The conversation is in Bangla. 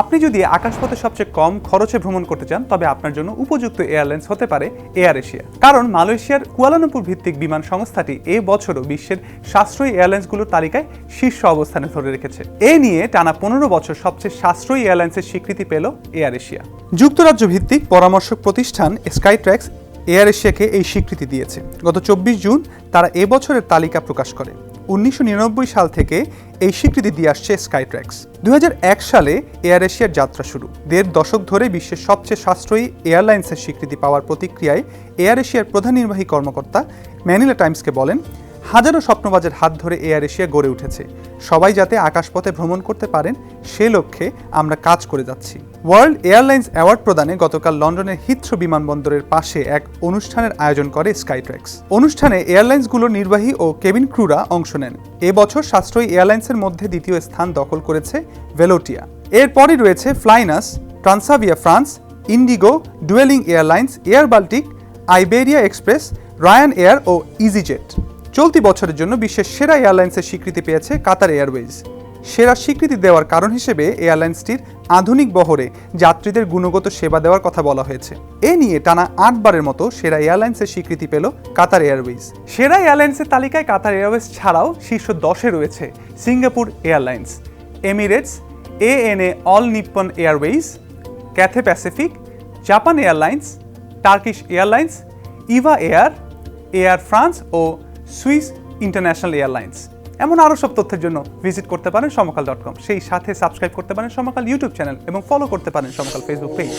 আপনি যদি আকাশপথে সবচেয়ে কম খরচে ভ্রমণ করতে চান, তবে আপনার জন্য উপযুক্ত এয়ারলাইন্স হতে পারে এয়ার এশিয়া কারণ মালয়েশিয়ার কুয়ালালামপুর ভিত্তিক বিমান সংস্থাটি এ বছরও বিশ্বের সাশ্রয়ী এয়ারলাইন্সগুলোর তালিকায় শীর্ষ অবস্থানে ধরে রেখেছে। এ নিয়ে টানা পনেরো বছর সবচেয়ে সাশ্রয়ী এয়ারলাইন্সের স্বীকৃতি পেল এয়ার এশিয়া যুক্তরাজ্য ভিত্তিক পরামর্শক প্রতিষ্ঠান স্কাইট্র্যাক্স এয়ার এশিয়াকে এই স্বীকৃতি দিয়েছে। গত চব্বিশ জুন তারা এবছরের তালিকা প্রকাশ করে। উনিশশো নিরানব্বই সাল থেকে এই স্বীকৃতি দিয়ে আসছে স্কাইট্র্যাক্স দু হাজার এক সালে এয়ার এশিয়ার যাত্রা শুরু। দেড় দশক ধরে বিশ্বের সবচেয়ে সাশ্রয়ী এয়ারলাইন্সের স্বীকৃতি পাওয়ার প্রতিক্রিয়ায় এয়ার এশিয়ার প্রধান নির্বাহী কর্মকর্তা ম্যানিলা টাইমসকে বলেন হাজারো স্বপ্নবাজের হাত ধরে এয়ার এশিয়া গড়ে উঠেছে। সবাই যাতে আকাশপথে ভ্রমণ করতে পারেন, সে লক্ষ্যে আমরা কাজ করে যাচ্ছি। ওয়ার্ল্ড এয়ারলাইন্স অ্যাওয়ার্ড প্রদানে গতকাল লন্ডনের হিথ্রো বিমানবন্দরের পাশে এক অনুষ্ঠানের আয়োজন করে স্কাইট্র্যাক্স অনুষ্ঠানে এয়ারলাইন্সগুলোর নির্বাহী ও কেবিন ক্রুরা অংশ নেন। এবছর সাশ্রয়ী এয়ারলাইন্সের মধ্যে দ্বিতীয় স্থান দখল করেছে ভেলোটিয়া। এরপরই রয়েছে flynas, Transavia, France, IndiGo, duelling Airlines, Air Baltic, Iberia Express, Ryanair ও ইজিজেট। চলতি বছরের জন্য বিশ্বের সেরা এয়ারলাইন্সের স্বীকৃতি পেয়েছে কাতার এয়ারওয়েজ। সেরা স্বীকৃতি দেওয়ার কারণ হিসেবে এয়ারলাইন্সটির আধুনিক বহরে যাত্রীদের গুণগত সেবা দেওয়ার কথা বলা হয়েছে। এ নিয়ে টানা আটবারের মতো সেরা এয়ারলাইন্সের স্বীকৃতি পেল কাতার এয়ারওয়েজ। সেরা এয়ারলাইন্সের তালিকায় কাতার এয়ারওয়েজ ছাড়াও শীর্ষ দশে রয়েছে Singapore Airlines, Emirates, ANA All Nippon Airways, Cathay Pacific, Japan Airlines, Turkish Airlines, EVA Air Air France ও সুইস ইন্টারন্যাশনাল এয়ারলাইন্স। এমন আরও সব তথ্যের জন্য ভিজিট করতে পারেন সমকাল ডট কম। সেই সাথে সাবস্ক্রাইব করতে পারেন সমকাল ইউটিউব চ্যানেল এবং ফলো করতে পারেন সমকাল ফেসবুক পেজ।